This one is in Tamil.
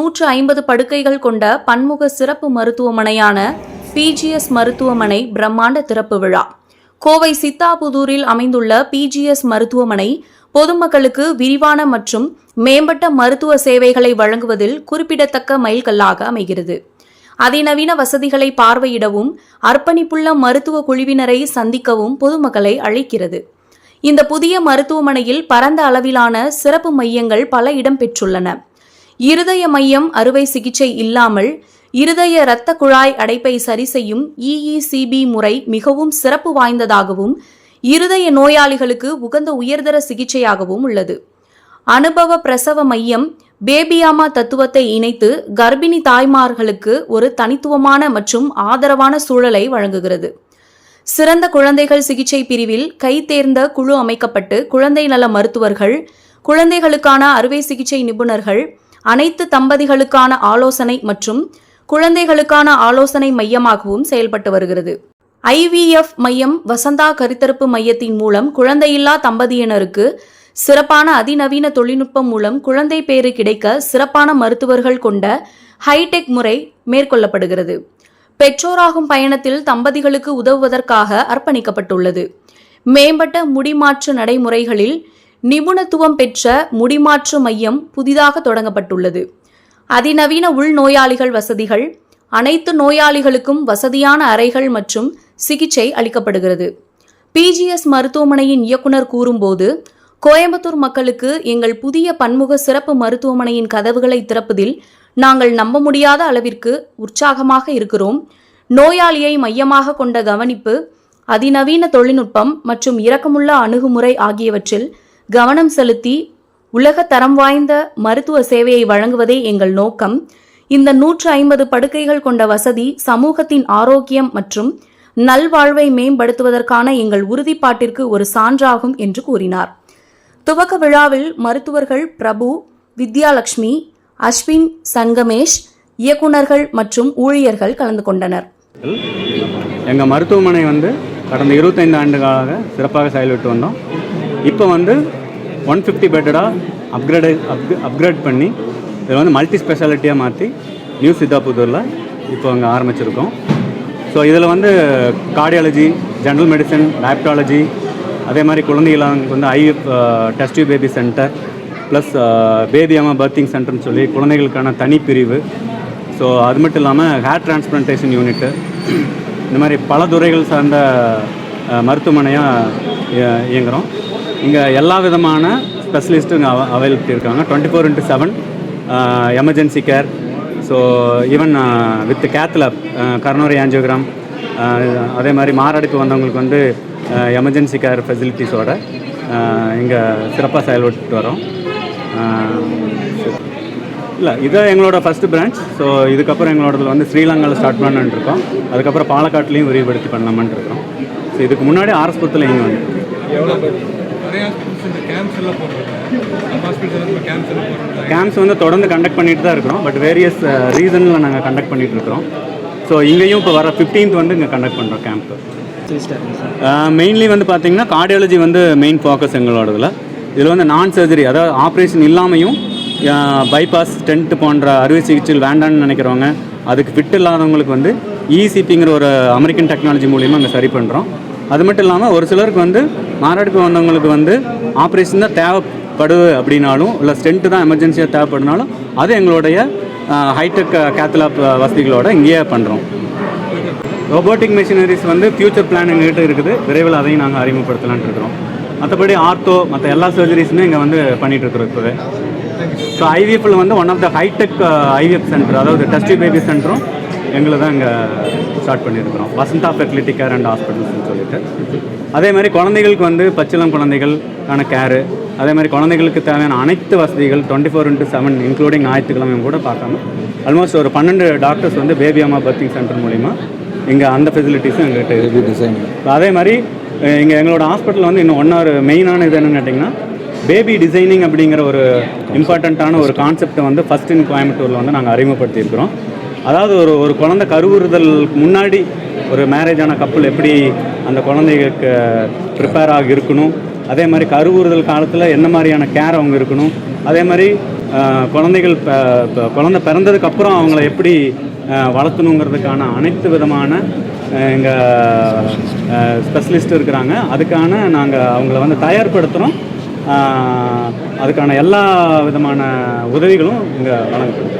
நூற்று ஐம்பது படுக்கைகள் கொண்ட பன்முக சிறப்பு மருத்துவமனையான பிஜிஎஸ் மருத்துவமனை பிரம்மாண்ட திறப்பு விழா. கோவை சித்தாபுதூரில் அமைந்துள்ள பிஜிஎஸ் மருத்துவமனை பொதுமக்களுக்கு விரிவான மற்றும் மேம்பட்ட மருத்துவ சேவைகளை வழங்குவதில் குறிப்பிடத்தக்க மைல்கல்லாக அமைகிறது. அதிநவீன வசதிகளை பார்வையிடவும் அர்ப்பணிப்புள்ள மருத்துவ குழுவினரை சந்திக்கவும் பொதுமக்களை அழைக்கிறது. இந்த புதிய மருத்துவமனையில் பரந்த அளவிலான சிறப்பு மையங்கள் பல இடம்பெற்றுள்ளன இருதய மையம் அறுவை சிகிச்சை இல்லாமல் இருதய இரத்த குழாய் அடைப்பை சரி செய்யும் இஇசிபி முறை மிகவும் சிறப்பு வாய்ந்ததாகவும் இருதய நோயாளிகளுக்கு உகந்த உயர்தர சிகிச்சையாகவும் உள்ளது. அனுபவ பிரசவ மையம் பேபியாமா தத்துவத்தை இணைத்து கர்ப்பிணி தாய்மார்களுக்கு ஒரு தனித்துவமான மற்றும் ஆதரவான சூழலை வழங்குகிறது. சிறந்த குழந்தைகள் சிகிச்சை பிரிவில் கைத்தேர்ந்த குழு அமைக்கப்பட்டு குழந்தை நல மருத்துவர்கள் குழந்தைகளுக்கான அறுவை சிகிச்சை நிபுணர்கள் அனைத்து தம்பதிகளுக்கான ஆலோசனை மற்றும் குழந்தைகளுக்கான ஆலோசனை மையமாகவும் செயல்பட்டு வருகிறது. ஐவிஎஃப் மையம் வசந்தா கருத்தரப்பு மையத்தின் மூலம் குழந்தையில்லா தம்பதியினருக்கு சிறப்பான அதிநவீன தொழில்நுட்பம் மூலம் குழந்தை பேறு கிடைக்க சிறப்பான மருத்துவர்கள் கொண்ட ஹைடெக் முறை மேற்கொள்ளப்படுகிறது. பெற்றோராகும் பயணத்தில் தம்பதிகளுக்கு உதவுவதற்காக அர்ப்பணிக்கப்பட்டுள்ளது. மேம்பட்ட முடிமாற்று நடைமுறைகளில் நிபுணத்துவம் பெற்ற முடிமாற்று மையம் புதிதாக தொடங்கப்பட்டுள்ளது. அதிநவீன உள்நோயாளிகள் வசதிகள் அனைத்து நோயாளிகளுக்கும் வசதியான அறைகள் மற்றும் சிகிச்சை அளிக்கப்படுகிறது. பிஜிஎஸ் மருத்துவமனையின் இயக்குனர் கூறும்போது கோயம்புத்தூர் மக்களுக்கு எங்கள் புதிய பன்முக சிறப்பு மருத்துவமனையின் கதவுகளை திறப்பதில் நாங்கள் நம்ப முடியாத அளவிற்கு உற்சாகமாக இருக்கிறோம். நோயாளியை மையமாக கொண்ட கவனிப்பு அதிநவீன தொழில்நுட்பம் மற்றும் இரக்கமுள்ள அணுகுமுறை ஆகியவற்றில் கவனம் செலுத்தி உலக தரம் வாய்ந்த மருத்துவ சேவையை வழங்குவதே எங்கள் நோக்கம். இந்த நூற்று ஐம்பது படுக்கைகள் கொண்ட வசதி சமூகத்தின் ஆரோக்கியம் மற்றும் நல்வாழ்வை மேம்படுத்துவதற்கான எங்கள் உறுதிப்பாட்டிற்கு ஒரு சான்றாகும் என்று கூறினார். துவக்க விழாவில் மருத்துவர்கள் பிரபு வித்யாலட்சுமி அஸ்வின் சங்கமேஷ் இயக்குனர்கள் மற்றும் ஊழியர்கள் கலந்து கொண்டனர். எங்கள் மருத்துவமனை வந்து கடந்த இருபத்தைந்து ஆண்டுகளாக சிறப்பாக செயல்பட்டு வந்தோம். இப்போ வந்து ஒன் ஃபிஃப்டி பெட்டடாக அப்கிரேடு அப் அப்கிரேட் பண்ணி இதில் வந்து மல்டி ஸ்பெஷாலிட்டியாக மாற்றி நியூ சித்தாபுத்தூரில் இப்போ அங்கே ஆரம்பிச்சிருக்கோம். ஸோ இதில் வந்து கார்டியாலஜி ஜென்ரல் மெடிசன் டயப்டாலஜி அதே மாதிரி குழந்தைகளுக்கு வந்து ஐ test baby center plus baby அம்மா பர்த்திங் சென்டர்னு சொல்லி குழந்தைகளுக்கான தனிப்பிரிவு. ஸோ அது மட்டும் இல்லாமல் ஹேர் டிரான்ஸ்பிளான்டேஷன் யூனிட்டு இந்த மாதிரி பல துறைகள் சார்ந்த மருத்துவமனையாக இயங்குகிறோம் இங்கே எல்லா விதமான ஸ்பெஷலிஸ்ட்டும் இங்கே அவ அவைலபிலிட்டி இருக்காங்க. Twenty four into seven emergency care so even with cath lab coronary angiogram அதே மாதிரி மாரடைப்பு வந்தவங்களுக்கு வந்து எமர்ஜென்சி கேர் ஃபெசிலிட்டிஸோட இங்கே சிறப்பாக செயல்பட்டு வரோம். இல்லை இதை எங்களோட ஃபஸ்ட்டு பிரான்ச் ஸோ இதுக்கப்புறம் எங்களோடதில் வந்து ஸ்ரீலங்காவில் ஸ்டார்ட் பண்ணலான்னு இருக்கோம். அதுக்கப்புறம் பாலக்காட்லேயும் விரிவுபடுத்தி பண்ணலாமான்னு இருக்கோம். ஸோ இதுக்கு முன்னாடி ஆர்எஸ்புரத்தில் இங்கே வந்து எவ்வளோ நிறைய ஹாஸ்பிட்டல்ஸ் இந்த கேம்ப்ஸ் எல்லாம் போடுறாங்க நம்ம ஹாஸ்பிட்டல் இப்போ கேம்ப்ஸ் எல்லாம் போடுறாங்க கேம்ப்ஸ் வந்து தொடர்ந்து கண்டக்ட் பண்ணிட்டு தான் இருக்கிறோம். பட் வேரியஸ் ரீசனில் நாங்கள் கண்டக்ட் பண்ணிட்டு இருக்கிறோம். ஸோ இங்கேயும் இப்போ வர ஃபிஃப்டீன்த் வந்து இங்கே கண்டக்ட் பண்ணுறோம் கேம்ப் மெயின்லி வந்து பார்த்தீங்கன்னா கார்டியாலஜி வந்து மெயின் ஃபோக்கஸ் எங்களோடதுல. இதில் வந்து நான் சர்ஜரி அதாவது ஆப்ரேஷன் இல்லாமையும் பைபாஸ் ஸ்டென்ட் போன்ற அறுவை சிகிச்சைகள் வேண்டாம்னு நினைக்கிறவங்க அதுக்கு ஃபிட் இல்லாதவங்களுக்கு வந்து இசிபிங்கிற ஒரு அமெரிக்கன் டெக்னாலஜி மூலியமாக அங்கே சரி பண்ணுறோம் அது மட்டும் இல்லாமல் ஒரு சிலருக்கு வந்து மாரடைப்பு வந்தவங்களுக்கு வந்து ஆப்ரேஷன் தான் தேவைப்படுது அப்படின்னாலும் இல்லை ஸ்டென்ட்டு தான் எமர்ஜென்சியாக தேவைப்படுனாலும் அது எங்களுடைய ஹைடெக் கேத்லாப் வசதிகளோட இங்கேயே பண்ணுறோம் ரோபோட்டிக் மிஷினரிஸ் வந்து ஃபியூச்சர் பிளான் எங்ககிட்ட இருக்குது. விரைவில் அதையும் நாங்கள் அறிமுகப்படுத்தலான்ட்டு இருக்கிறோம். மற்றபடி ஆர்த்தோ மற்ற எல்லா சர்ஜரிஸுமே இங்கே வந்து பண்ணிகிட்டு இருக்கிறோம் இப்போவே. ஸோ ஐவிஎஃப்ல வந்து one of the high tech IVF center அதாவது டெஸ்டி பேபி சென்டரும் எங்களை தான் இங்கே ஸ்டார்ட் பண்ணியிருக்கிறோம். வசந்தா ஃபெர்டிலிட்டி கேர் அண்ட் ஹாஸ்பிட்டல்ஸ்னு சொல்லிட்டு. அதே மாதிரி குழந்தைகளுக்கு வந்து பச்சிளம் குழந்தைகளுக்கான கேரு அதே மாதிரி குழந்தைகளுக்கு தேவையான அனைத்து வசதிகள் twenty four into seven including ஞாயிற்றுக்கிழமையும் கூட பார்க்காம ஆல்மோஸ்ட் ஒரு பன்னெண்டு டாக்டர்ஸ் வந்து பேபி அம்மா பர்த்திங் சென்டர் மூலிமா இங்கே அந்த ஃபெசிலிட்டிஸும் எங்கள்கிட்ட இருக்குது அதே மாதிரி இங்கே எங்களோட ஹாஸ்பிட்டல் வந்து இன்னும் ஒன் ஒரு மெயினான இது என்னன்னு கேட்டிங்கன்னா பேபி டிசைனிங் அப்படிங்கிற ஒரு இம்பார்ட்டண்ட்டான ஒரு கான்செப்டை வந்து ஃபஸ்ட் இன் கோயம்புத்தூரில் வந்து நாங்கள் அறிமுகப்படுத்தியிருக்கிறோம். அதாவது ஒரு ஒரு குழந்தை கருவுறுதலுக்கு முன்னாடி ஒரு மேரேஜ் ஆன கப்பல் எப்படி அந்த குழந்தைகளுக்கு ப்ரிப்பேர் ஆகி இருக்கணும்? அதே மாதிரி கருவுறுதல் காலத்தில் என்ன மாதிரியான கேர் அவங்க இருக்கணும்? அதே மாதிரி குழந்தைகள் ப- ப- குழந்தை பிறந்ததுக்கப்புறம் அவங்கள எப்படி வளர்த்தணுங்கிறதுக்கான அனைத்து விதமான எங்கள் ஸ்பெஷலிஸ்ட் இருக்கிறாங்க. அதுக்கான நாங்கள் அவங்கள வந்து தயார்படுத்துகிறோம் அதுக்கான எல்லா விதமான உதவிகளும் இங்கே வழங்கப்படுது.